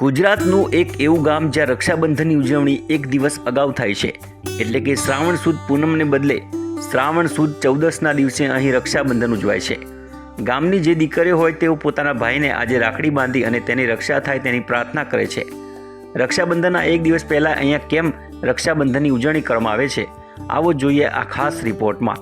ગુજરાતનું એક એવું ગામ જ્યાં રક્ષાબંધનની ઉજવણી એક દિવસ અગાઉ થાય છે. એટલે કે શ્રાવણ સુદ પૂનમને બદલે શ્રાવણ સુદ ચૌદસના દિવસે અહીં રક્ષાબંધન ઉજવાય છે. ગામની જે દીકરીઓ હોય તેઓ પોતાના ભાઈને આજે રાખડી બાંધી અને તેની રક્ષા થાય તેની પ્રાર્થના કરે છે. રક્ષાબંધનના એક દિવસ પહેલાં અહીંયા કેમ રક્ષાબંધનની ઉજવણી કરવામાં આવે છે? આવો જોઈએ આ ખાસ રિપોર્ટમાં.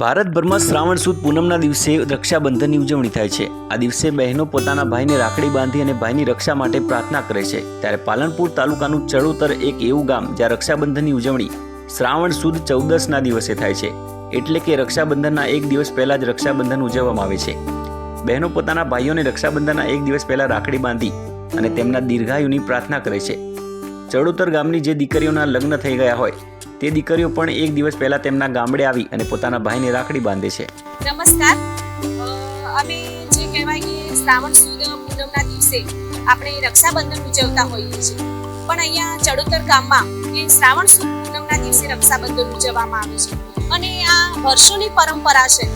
ભારતભરમાં શ્રાવણ સુદ પૂનમના દિવસે રક્ષાબંધનની ઉજવણી થાય છે. આ દિવસે બહેનો પોતાના ભાઈને રાખડી બાંધી અને ભાઈની રક્ષા માટે પ્રાર્થના કરે છે. ત્યારે પાલનપુર તાલુકાનું ચડોતર એક એવું ગામ જ્યાં રક્ષાબંધનની ઉજવણી શ્રાવણ સુદ ચૌદસના દિવસે થાય છે. એટલે કે રક્ષાબંધનના એક દિવસ પહેલા જ રક્ષાબંધન ઉજવવામાં આવે છે. બહેનો પોતાના ભાઈઓને રક્ષાબંધનના એક દિવસ પહેલા રાખડી બાંધી અને તેમના દીર્ઘાયુની પ્રાર્થના કરે છે. ચડોતર ગામની જે દીકરીઓના લગ્ન થઈ ગયા હોય તે દીકરીઓ પણ એક દિવસ પહેલા તેમના ગામડે આવી અને પોતાના ભાઈને રાખડી બાંધે છે. નમસ્કાર. અમે જે કહેવાય કે શ્રાવણ સુદ પૂનમના દિવસે આપણે રક્ષાબંધન ઉજવતા હોઈએ છીએ. પણ અહીંયા ચડોતર ગામમાં એ શ્રાવણ સુદ પૂનમના દિવસે રક્ષાબંધન ઉજવવામાં આવે છે. અને આ વર્ષોની પરંપરા છે.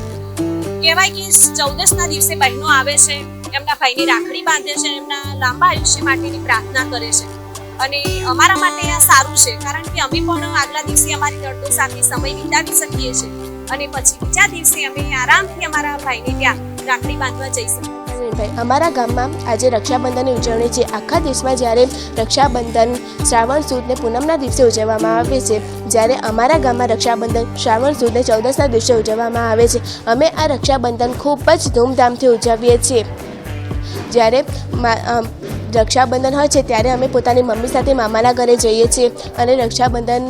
કહેવાય કે ચૌદસના દિવસે બહેનો આવે છે, એમના ભાઈને રાખડી બાંધે છે, એમના લાંબા આયુષ્ય માટેની પ્રાર્થના કરે છે. અને અમારા માટે આ સારું છે, કારણ કે અમે પણ આગલા દિવસે અમારી દર્દો સાથે સમય વિતાવી શકીએ છીએ. અને પછી બીજા દિવસે અમે આરામથી અમારા ભાઈને ત્યાં રાખડી બાંધવા જઈ શકીએ. ભાઈ, અમારા ગામમાં આજે રક્ષાબંધનની ઉજવણી છે. આખા દેશમાં જ્યારે રક્ષાબંધન, શ્રાવણ સુદને પૂનમના દિવસે ઉજવવામાં આવે છે, જ્યારે અમારા ગામમાં રક્ષાબંધન, શ્રાવણ સુદને ચૌદસના દિવસે ઉજવવામાં આવે છે. અમે આ રક્ષાબંધન ખૂબ જ ધૂમધામથી ઉજવીએ છીએ. જ્યારે રક્ષાબંધન હોય છે, ત્યારે અમે પોતાની મમ્મી સાથે મામાના ઘરે જઈએ છીએ અને રક્ષાબંધન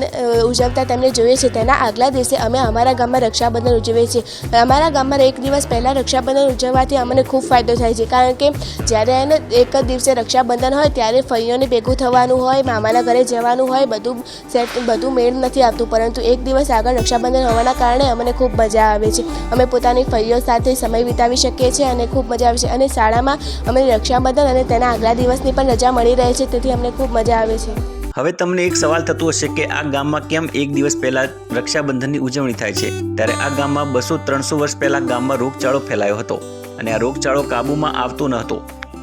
ઉજવતા તેમને જોઈએ છીએ. તેના આગલા દિવસે અમે અમારા ગામમાં રક્ષાબંધન ઉજવીએ છીએ. અમારા ગામમાં એક દિવસ પહેલાં રક્ષાબંધન ઉજવવાથી અમને ખૂબ ફાયદો થાય છે, કારણ કે જ્યારે એને એક જ દિવસે રક્ષાબંધન હોય, ત્યારે ફઈઓને ભેગું થવાનું હોય, મામાના ઘરે જવાનું હોય, બધું સેટ, બધું મેળ નથી આવતું. પરંતુ એક દિવસ આગળ રક્ષાબંધન હોવાના કારણે અમને ખૂબ મજા આવે છે. અમે પોતાની ફઈઓ સાથે સમય વિતાવી શકીએ છીએ અને ખૂબ મજા આવે છે. અને શાળામાં અમે રક્ષાબંધન અને તેના આગલા દિવસની પણ રજા મળી રહે છે, તેથી અમને ખૂબ મજા આવે છે. હવે તમને એક સવાલ થતો હશે કે આ ગામમાં કેમ એક દિવસ પહેલા રક્ષાબંધનની ઉજવણી થાય છે? ત્યારે આ ગામમાં બસો ત્રણસો વર્ષ પહેલા ગામમાં રોગચાળો ફેલાયો હતો અને આ રોગચાળો કાબૂમાં આવતો ન હતો.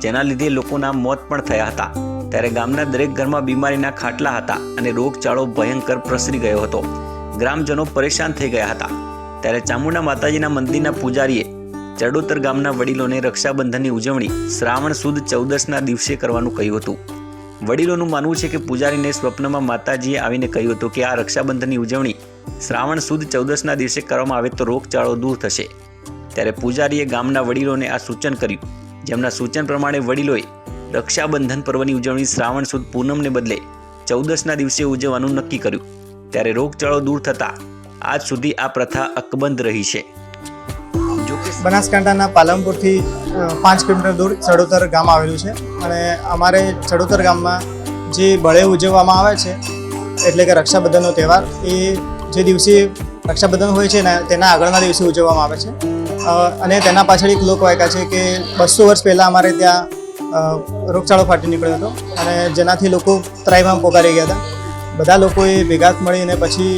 જેના લીધે લોકોના મોત પણ થયા હતા. ત્યારે ગામના દરેક ઘરમાં બીમારીના ખાટલા હતા અને રોગચાળો ભયંકર પ્રસરી ગયો હતો. ગ્રામજનો પરેશાન થઈ ગયા હતા. ત્યારે ચામુંડા માતાજીના મંદિરના પૂજારીએ ચડોતર ગામના વડીલોને રક્ષાબંધનની ઉજવણી શ્રાવણ સુદ ચૌદસના દિવસે કરવાનું કહ્યું હતું. વડીલોનું માનવું છે કે પૂજારીને સ્વપ્નમાં માતાજીએ આવીને કહ્યું હતું કે આ રક્ષાબંધનની ઉજવણી શ્રાવણ સુદ ચૌદસના દિવસે કરવામાં આવે તો રોગચાળો દૂર થશે. ત્યારે પૂજારીએ ગામના વડીલોને આ સૂચન કર્યું. જેમના સૂચન પ્રમાણે વડીલોએ રક્ષાબંધન પર્વની ઉજવણી શ્રાવણ સુદ પૂનમને બદલે ચૌદસના દિવસે ઉજવવાનું નક્કી કર્યું. ત્યારે રોગચાળો દૂર થતાં આજ સુધી આ પ્રથા અકબંધ રહી છે. બનાસકાંઠાના પાલનપુરથી પાંચ કિલોમીટર દૂર ચડોતર ગામ આવેલું છે. અને અમારે ચડોતર ગામમાં જે બળે ઉજવવામાં આવે છે, એટલે કે રક્ષાબંધનનો તહેવાર, એ જે દિવસે રક્ષાબંધન હોય છે ને, તેના આગળના દિવસે ઉજવવામાં આવે છે. અને તેના પાછળ એક લોકવાયકા છે કે બસો વર્ષ પહેલાં અમારે ત્યાં રોગચાળો ફાટી નીકળ્યો હતો. અને જેનાથી લોકો ત્રાઈમાં પોકારી ગયા હતા. બધા લોકોએ ભેગા મળીને પછી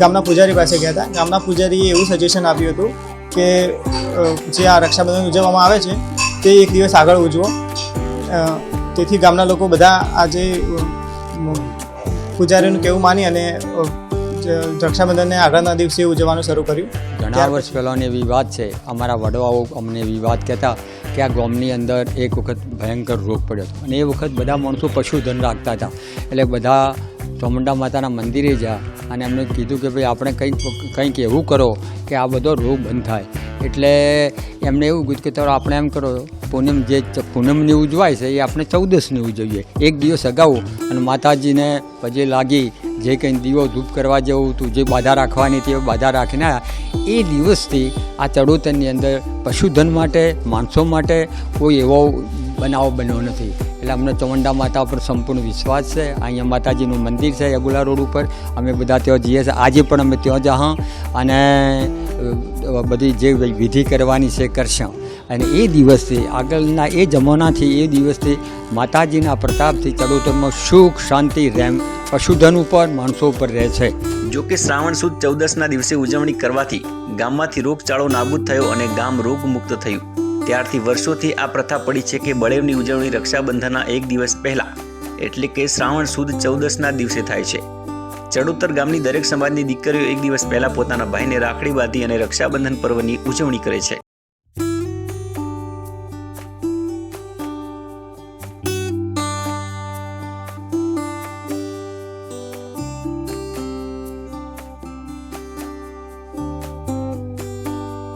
ગામના પૂજારી પાસે ગયા હતા. ગામના પૂજારીએ એવું સજેશન આપ્યું હતું કે જે આ રક્ષાબંધન ઉજવવામાં આવે છે તે એક દિવસ આગળ ઉજવો. તેથી ગામના લોકો બધા આજે પૂજારીનું કેવું માની અને રક્ષાબંધનને આગળના દિવસે ઉજવવાનું શરૂ કર્યું. ઘણા વર્ષ પહેલાંની એવી વાત છે અમારા વડવાઓ અમને એવી વાત કહેતા કે આ ગામની અંદર એક વખત ભયંકર રોગ પડ્યો હતો. અને એ વખત બધા માણસો પશુધન રાખતા હતા. એટલે બધા ચામુંડા માતાના મંદિરે જા. અને એમને કીધું કે ભાઈ, આપણે કંઈક કંઈક એવું કરો કે આ બધો રોગ બંધ થાય. એટલે એમને એવું કીધું કે તો આપણે એમ કરો, પૂનમ જે પૂનમની ઉજવાય છે એ આપણે ચૌદસની ઉજવીએ. એક દિવસ અગાઉ. અને માતાજીને પજે લાગી, જે કંઈ દીવો ધૂપ કરવા જેવું હતું, જે બાધા રાખવાની હતી, એ બાધા રાખીને. એ દિવસથી આ ચડોતરની અંદર પશુધન માટે, માણસો માટે કોઈ એવો બનાવ બન્યો નથી. એટલે અમને ચોમંડા માતા પર સંપૂર્ણ વિશ્વાસ છે. અહીંયા માતાજીનું મંદિર છે, યગુલા રોડ ઉપર. અમે બધા ત્યાં જઈએ છીએ. આજે પણ અમે ત્યાં જા અને બધી જે વિધિ કરવાની છે, કરશું. અને એ દિવસથી આગળના એ જમાનાથી, એ દિવસથી માતાજીના પ્રતાપથી ચડોતરમાં સુખ, શાંતિ, રેમ, પશુધન ઉપર માણસો ઉપર રહે છે. જો કે શ્રાવણ સુદ ચૌદસના દિવસે ઉજવણી કરવાથી ગામમાંથી રોગચાળો નાબૂદ થયો અને ગામ રોગમુક્ત થયું. ત્યારથી વર્ષોથી આ પ્રથા પડી છે કે બળેવની ઉજવણી રક્ષાબંધનના એક દિવસ પહેલા, એટલે કે શ્રાવણ સુદ ચૌદસના દિવસે થાય છે. ચડોતર ગામની દરેક સમાજની દીકરીઓ એક દિવસ પહેલા પોતાના ભાઈને રાખડી બાંધી અને રક્ષાબંધન પર્વની ઉજવણી કરે છે.